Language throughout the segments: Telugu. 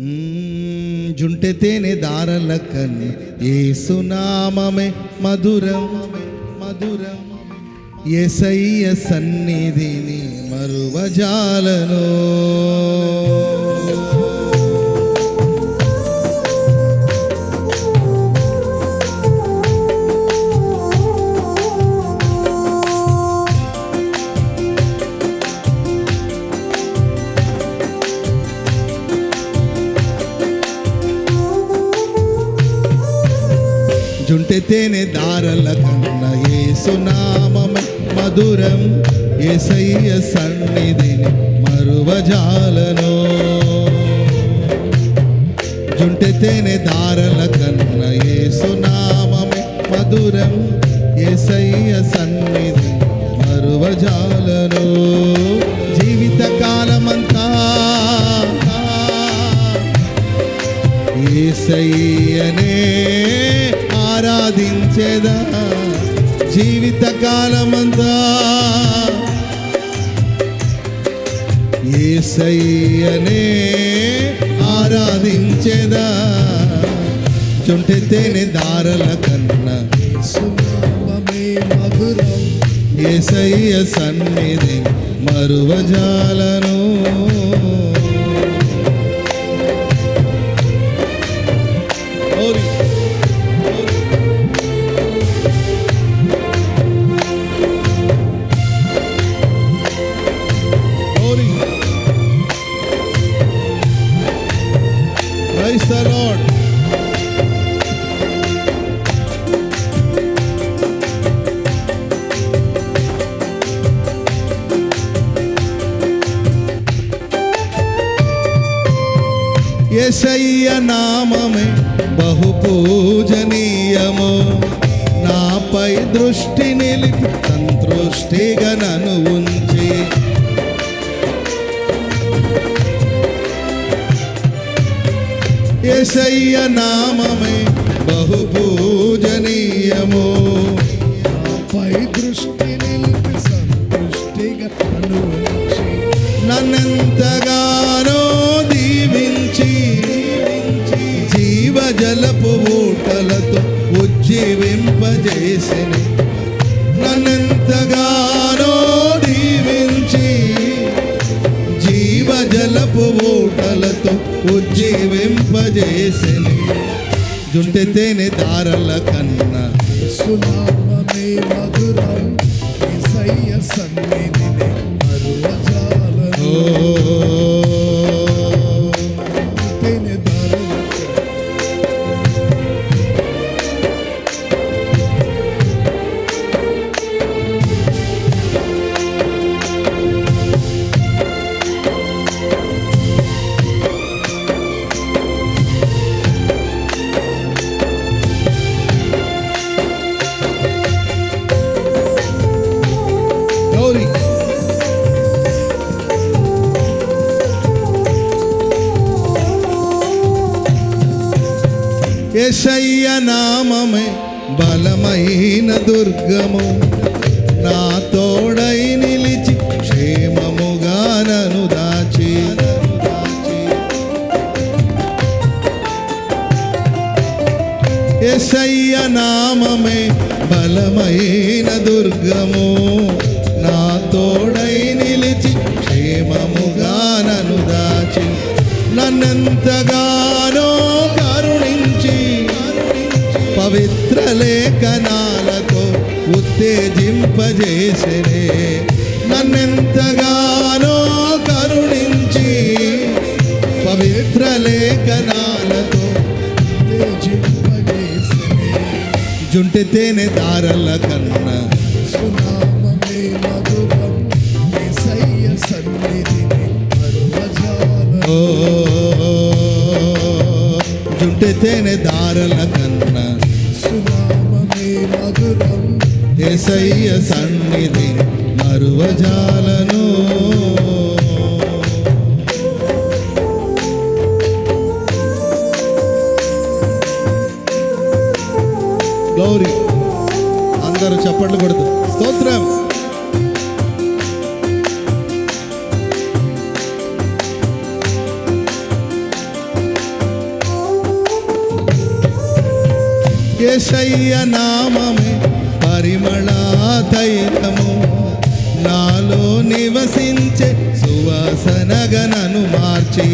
మ్మ్, జుంటె తేనె దారల కన్ను ఏసునామమే మధురం మధురం. ఎసయ్య సన్నిధిని మరువజాలను. జుంటె తేనె దారల కన్న ఏసునామమే మధురం. ఏసయ్య సన్నిధిని మరువజాలను. జుంటె తేనె దారల కన్న ఏసునామమే మధురం. ఏసయ్య సన్నిధి మరువజాలను. జీవిత కాలమంతా ఏసయ్యనే ఆరాధించేదా జీవిత కాలమంతా ఏసయ్యనే ఆరాధించేదా. చుంటె దారల కన్నా సునామమే మధురం. ఏసయ్య సన్నిధి మరువజాలను Praise the Lord. ఎసయ్య నామమే బహు పూజనీయము నాపై దృష్టి నిలిపి సంతృష్టిగా నన్ను ఉంచి ఎసయ్య నామమే బహు పూజనీయము పై దృష్టి నిలిపి సంతృష్టిగా నన్ను నన్నెంతగానో దీవించి జీవజలపు ఊటలతో ఉజ్జీవింపజేసిన. నన్నెంతగానో దీవించి జీవజలపు ఊటలతో ఉజ్జీవి జుంటె జుంటెతేనే దారల కన్నా. సునామమే మధురం ఇసయ్య ఎసయ్య నామమే బలమైన దుర్గము. నా తోడై నిలిచి క్షేమముగా నను దాచి. ఎసయ్య నామమే బలమైన దుర్గము. నా తోడై నిలిచి క్షేమముగా నను దాచి. నన్నెంతగా లేఖనాలతో ఉత్తేజింపజేసరే. నన్నెంతగానో కరుణించి పవిత్ర లేఖనాలతో తేజింపజేసిని దారల కన్నా సునామమే మధురం సన్నిధిని మరువజాలను దారల కన్నా ఏసయ్య సన్నిధి మరువజాలను. గౌరీ అందరు చప్పట్లు కొడుతూ. స్తోత్రం. ఏసయ్య నామమే పరిమళ తైలము నాలో నివసించే సువాసనగనను మార్చి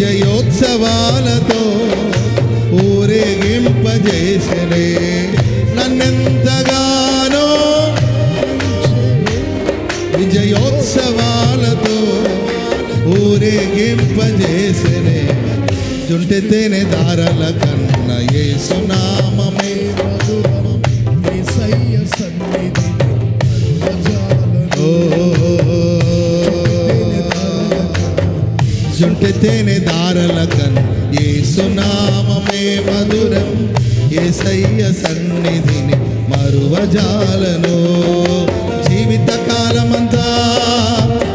విజయోత్సవాలతో ఊరేగింపజేసనే నన్నెంతగానో విజయోత్సవాలతో ఊరేగింపజేసనే జుంటెతేనే దారాల కన్న యేసునామమే. మధురం జుంటెతేనే దారల కన్. యేసునామమే మధురం. యేసయ్య సన్నిధిని మరువజాలను. జీవిత కాలమంతా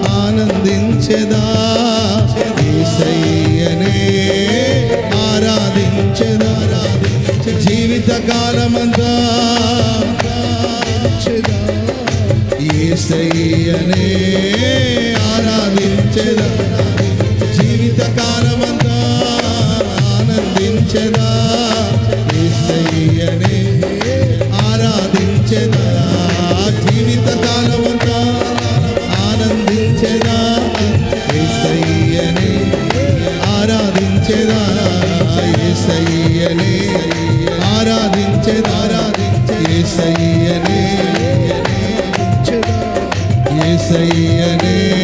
ఆనందించెదా. యేసయ్యనే ఆరాధించెదా. జీవిత కాలమంతా చెదా ఏసయ్యనే ఏసయ్యనే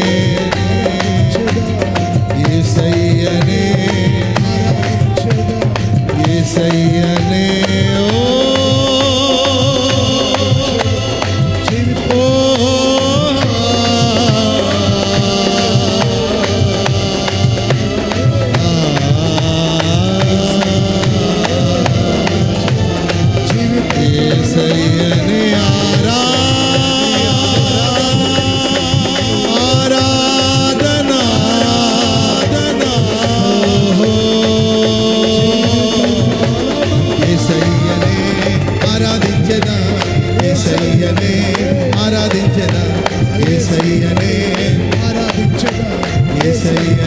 ఏసయ్యనే ఆరాధించెదా? ఏసయ్యనే ఆరాధించదా? ఏసయ్య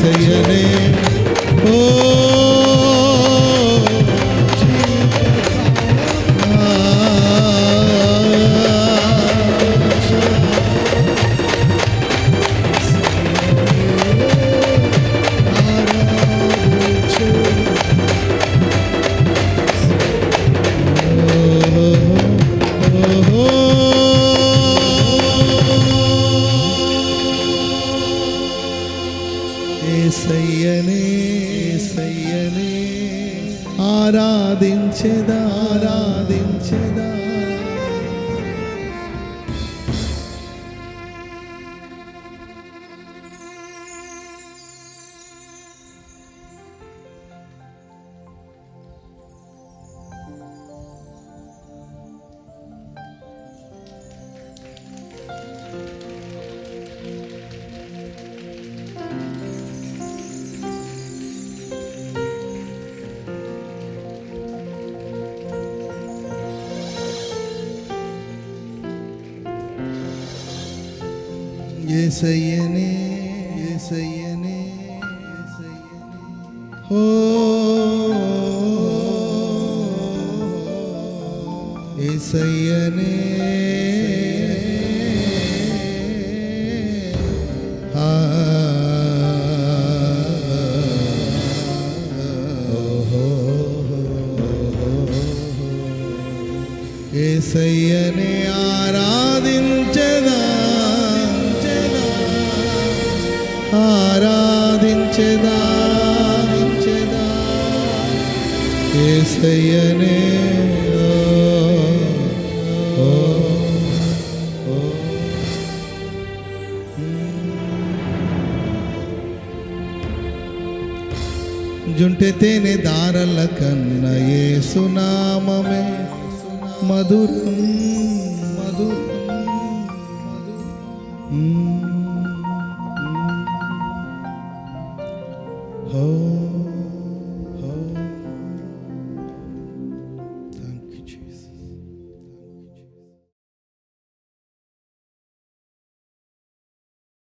ఏసయ్యనే ఓ இசையனே இசையனே ஓ இசையனே இசையனே ఏసయ్యనే ఓ, తేనె దారల కన్న ఏసునామమే మధురం మధురం మధురం.